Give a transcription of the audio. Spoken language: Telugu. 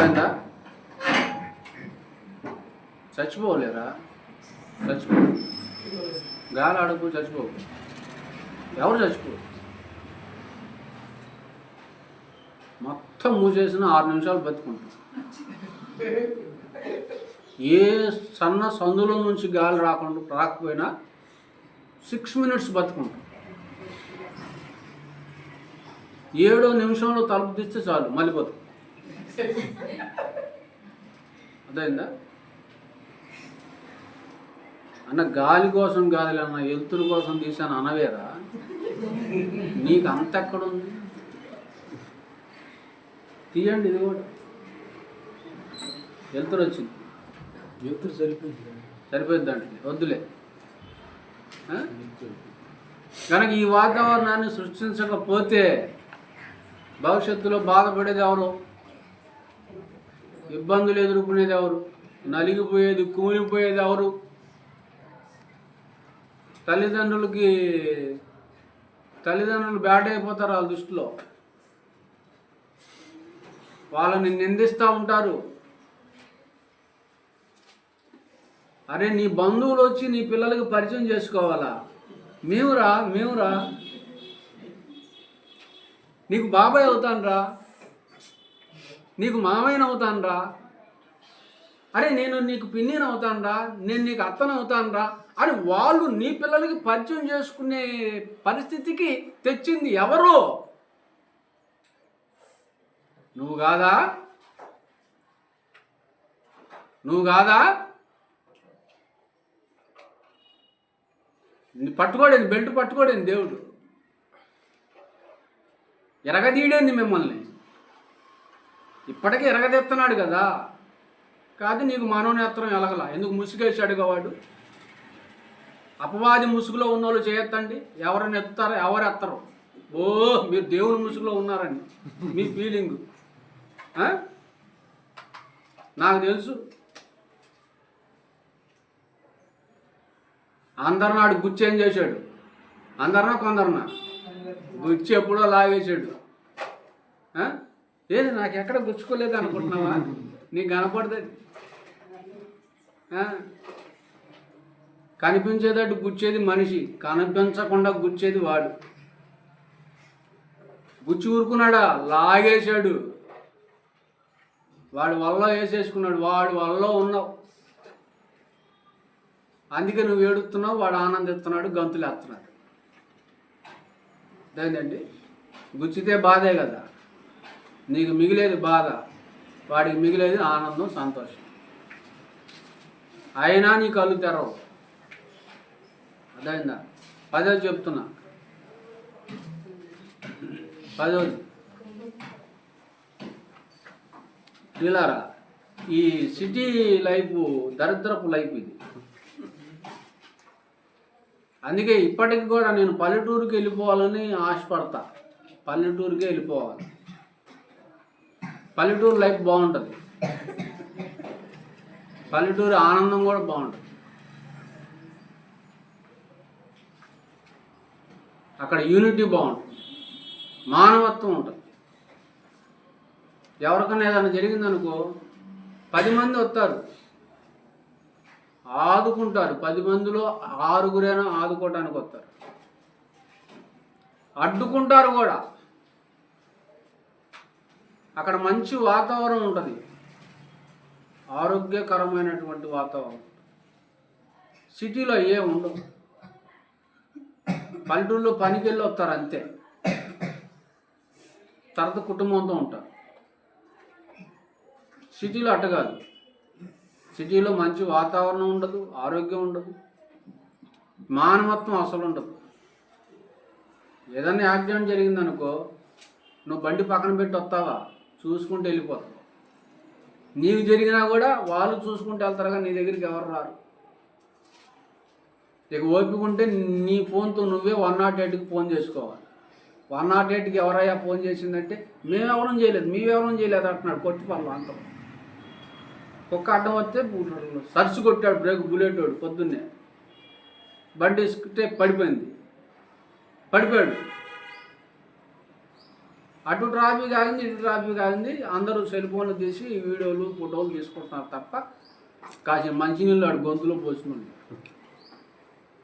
అర్థమైందా చచ్చిపోలేరా? చచ్చిపో. గాలి అడుగు చచ్చిపో. ఎవరు చచ్చిపో? మొత్తం మూసేసిన ఆరు నిమిషాలు బతుకుంటాం. ఏ సన్న సందులో నుంచి గాలి రాకుండా రాకపోయినా సిక్స్ మినిట్స్ బతుకుంటాం. ఏడో నిమిషంలో తలుపు తీస్తే చాలు మళ్ళీ బతుకు. అదైందా అన్న గాలి కోసం గాలి అన్న ఎలుతురు కోసం తీసాను అనవేరా. నీకు అంత ఎక్కడుంది? తీయండి ఇది కూడా. వెళ్తురు వచ్చింది. ఎత్తురు సరిపోయింది సరిపోయింది వద్దులే? కనుక ఈ వాతావరణాన్ని సృష్టించకపోతే భవిష్యత్తులో బాధపడేది ఎవరు? ఇబ్బందులు ఎదుర్కొనేది ఎవరు? నలిగిపోయేది కూలిపోయేది ఎవరు? తల్లిదండ్రులకి తల్లిదండ్రులు బ్యాట్ అయిపోతారు వాళ్ళ దృష్టిలో. వాళ్ళని నిందిస్తూ ఉంటారు. అరే నీ బంధువులు వచ్చి నీ పిల్లలకి పరిచయం చేసుకోవాలా? మేమురా మేమురా నీకు బాబాయ్ అవుతానురా. నీకు మామైన అవుతానరా అరే నేను నీకు పిన్నిని అవుతానరా నేను నీకు అత్తను అవుతానురా అని వాళ్ళు నీ పిల్లలకి పరిచయం చేసుకునే పరిస్థితికి తెచ్చింది ఎవరు? నువ్వు కాదా? నువ్వు కాదా? ని- పట్టుకోడేంది బెల్ట్ పట్టుకోడేంది దేవుడు. ఎరగదీడేంది మిమ్మల్ని. ఇప్పటికే ఎరగదెత్తున్నాడు కదా. కాదు నీకు మానవనేత్రం ఎలగల? ఎందుకు ముసుగేసాడుగా వాడు? అపవాది ముసుగులో ఉన్న వాళ్ళు చేయొద్దండి. ఎవరిని ఎత్తుతారో ఎవరు ఎత్తరు? ఓ మీరు దేవుని ముసుగులో ఉన్నారని మీ ఫీలింగ్ నాకు తెలుసు. అందరినాడు గుచ్చి ఏం చేశాడు? అందరినా కొందరినా? గుచ్చి ఎప్పుడో లాగేశాడు. ఏది నాకు ఎక్కడ గుచ్చుకోలేదు అనుకుంటున్నావా? నీకు కనపడదు. కనిపించేటట్టు గుచ్చేది మనిషి కనిపించకుండా గుచ్చేది వాడు. గుచ్చి ఊరుకున్నాడా? లాగేశాడు. వాడు వల్ల వేసేసుకున్నాడు. వాడు వల్ల ఉన్నావు. అందుకే నువ్వు ఏడుస్తున్నావు వాడు ఆనందిస్తున్నాడు గంతులు వేస్తున్నాడు అదేంటండి? గుచ్చితే బాధే కదా. నీకు మిగిలేది బాధ వాడికి మిగిలేది ఆనందం సంతోషం. అయినా నీ కళ్ళు తెరవు. అదైందా పదోది చెప్తున్నా. పదోది. పిల్లారా ఈ సిటీ లైఫ్ దరిద్రపు లైఫ్ ఇది. అందుకే ఇప్పటికి కూడా నేను పల్లెటూరుకి వెళ్ళిపోవాలని ఆశపడతా. పల్లెటూరుకే వెళ్ళిపోవాలి. పల్లెటూరు లైఫ్ బాగుంటుంది. పల్లెటూరు ఆనందం కూడా బాగుంటుంది. అక్కడ యూనిటీ బాగుంటుంది. మానవత్వం ఉంటుంది. ఎవరికైనా ఏదైనా జరిగిందనుకో పది మంది వస్తారు. ఆదుకుంటారు. పది మందిలో ఆరుగురైనా ఆదుకోవటానికి వస్తారు. అడ్డుకుంటారు కూడా. అక్కడ మంచి వాతావరణం ఉంటుంది. ఆరోగ్యకరమైనటువంటి వాతావరణం. సిటీలో ఏ ఉండవు పల్లెటూళ్ళలో పనికి వెళ్ళి వస్తారు అంతే. తర్వాత కుటుంబంతో ఉంటారు. సిటీలో అట్ట కాదు. సిటీలో మంచి వాతావరణం ఉండదు ఆరోగ్యం ఉండదు మానవత్వం అసలు ఉండదు. ఏదైనా యాక్సిడెంట్ జరిగిందనుకో నువ్వు బండి పక్కన పెట్టి వస్తావా? చూసుకుంటూ వెళ్ళిపోతావు నీకు జరిగినా కూడా వాళ్ళు చూసుకుంటూ వెళ్తారు కానీ నీ దగ్గరికి ఎవరు రారు. ఇక ఓపిక ఉంటే నీ ఫోన్తో నువ్వే వన్ నాట్ ఎయిట్కి ఫోన్ చేసుకోవాలి. వన్ నాట్ ఎయిట్కి ఎవరయ్యా ఫోన్ చేసిందంటే మేమెవరం చేయలేదు మీవెవరం చేయలేదు అంటున్నాడు కొట్టి పనులు అంత. కుక్క అడ్డం వస్తే సర్చ్ కొట్టాడు బ్రేక్ బుల్లెట్ వాడు పొద్దున్నే. బండి ఇసుకుంటే పడిపోయింది. పడిపోయాడు. అటు ట్రాఫిక్ ఆగింది ఇటు ట్రాఫిక్ ఆగింది. అందరూ సెల్ ఫోన్లు తీసి వీడియోలు ఫోటోలు తీసుకుంటున్నారు తప్ప కాసిన మంచినీళ్ళు అటు గొంతులో పోసినండి